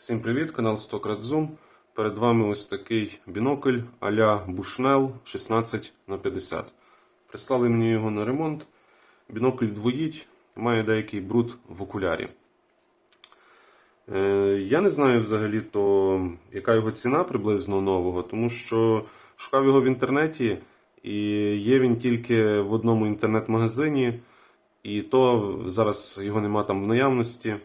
Всім привіт, канал 100 Zoom. Перед вами ось такий бінокль а-ля Bushnell 16 на 50 Прислали мені його на ремонт. Бінокль двоїть, має деякий бруд в окулярі. Е, я не знаю взагалі, то, яка його ціна приблизно нового, тому що шукав його в інтернеті, і є він тільки в одному інтернет-магазині, і то зараз його нема там в наявності.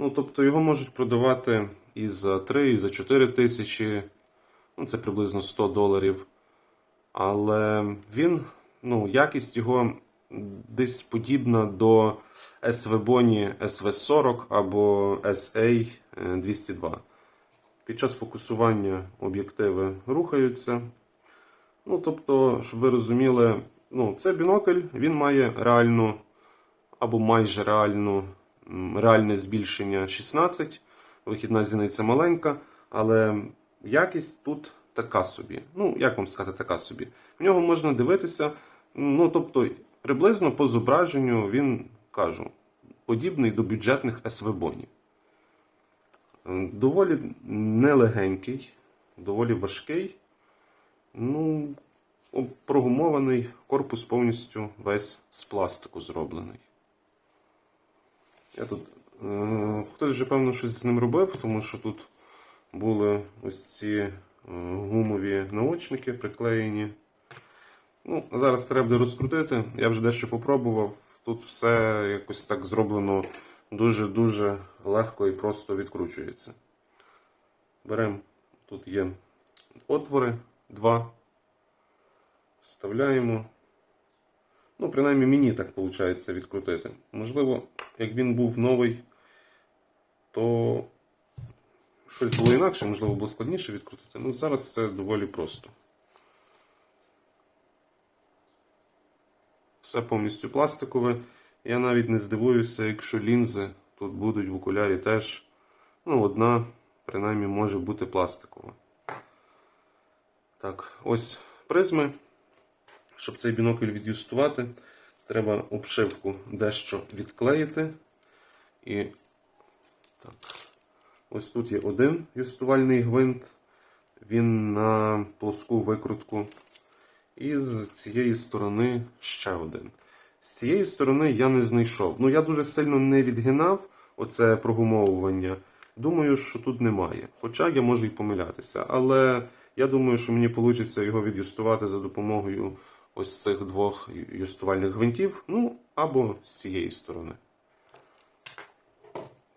Ну, тобто його можуть продавати і за 3, і за 4 тисячі, ну, це приблизно 100 доларів. Але він, ну, якість його десь подібна до SV Boni SV40 або SA 202. Під час фокусування об'єктиви рухаються. Ну, тобто, щоб ви розуміли, ну, це бінокль, він має реальну або майже реальну реальне збільшення 16. Вихідна зіниця маленька, але якість тут така собі. Ну, як вам сказати, така собі. В нього можна дивитися. Ну, тобто, приблизно по зображенню він кажу, подібний до бюджетних СВ-бонів. Доволі нелегенький, доволі важкий. Ну, прогумований, корпус повністю весь з пластику зроблений. Я тут. Е, хтось вже, певно, щось з ним робив, тому що тут були ось ці е, гумові наочники приклеєні. Ну, зараз треба буде розкрутити. Я вже дещо попробував. Тут все якось так зроблено дуже-дуже легко і просто відкручується. Беремо, тут є отвори два. Вставляємо. Ну, принаймні мені так виходить відкрутити. Можливо, як він був новий, то щось було інакше, можливо, було складніше відкрутити. Ну, зараз це доволі просто. Все повністю пластикове. Я навіть не здивуюся, якщо лінзи тут будуть в окулярі теж. Ну, одна, принаймні, може бути пластикова. Так, ось призми. Щоб цей бінокль від'юстувати, треба обшивку дещо відклеїти. І так. Ось тут є один юстувальний гвинт. Він на плоску викрутку. І з цієї сторони ще один. З цієї сторони я не знайшов. Ну, я дуже сильно не відгинав оце прогумовування. Думаю, що тут немає. Хоча я можу і помилятися. Але я думаю, що мені вийде його від'юстувати за допомогою ось цих двох юстувальних гвинтів. Ну, або з цієї сторони.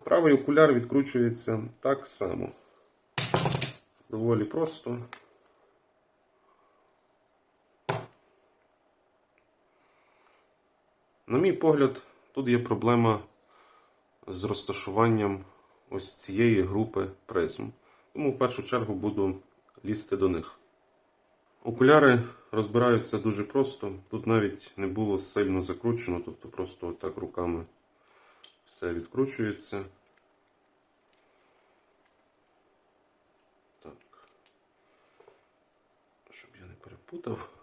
Правий окуляр відкручується так само. Доволі просто. На мій погляд, тут є проблема з розташуванням ось цієї групи призм. Тому в першу чергу буду лізти до них. Окуляри розбираються дуже просто. Тут навіть не було сильно закручено, тобто просто отак руками все відкручується. Так. Щоб я не перепутав.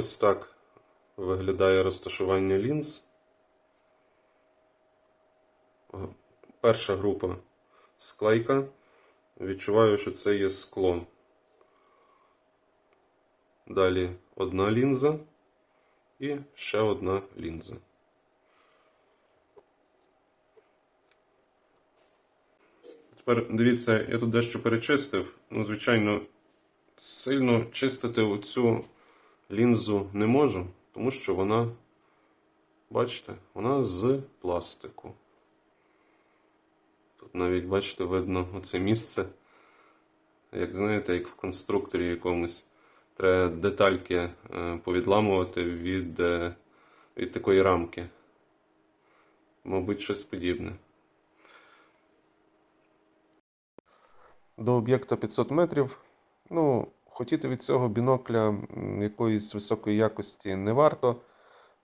Ось так виглядає розташування лінз. Перша група склейка. Відчуваю, що це є скло. Далі одна лінза і ще одна лінза. Тепер дивіться, я тут дещо перечистив. Ну, звичайно, сильно чистити оцю лінзу не можу, тому що вона, бачите, вона з пластику. Тут навіть, бачите, видно оце місце. Як знаєте, як в конструкторі якомусь треба детальки е, повідламувати від, е, від такої рамки. Мабуть, щось подібне. До об'єкта 500 метрів. Ну, хотіти від цього бінокля якоїсь високої якості не варто.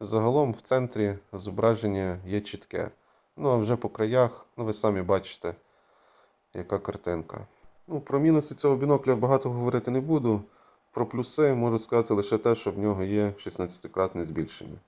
Загалом в центрі зображення є чітке. Ну а вже по краях, ну ви самі бачите, яка картинка. Ну, про мінуси цього бінокля багато говорити не буду. Про плюси можу сказати лише те, що в нього є 16-кратне збільшення.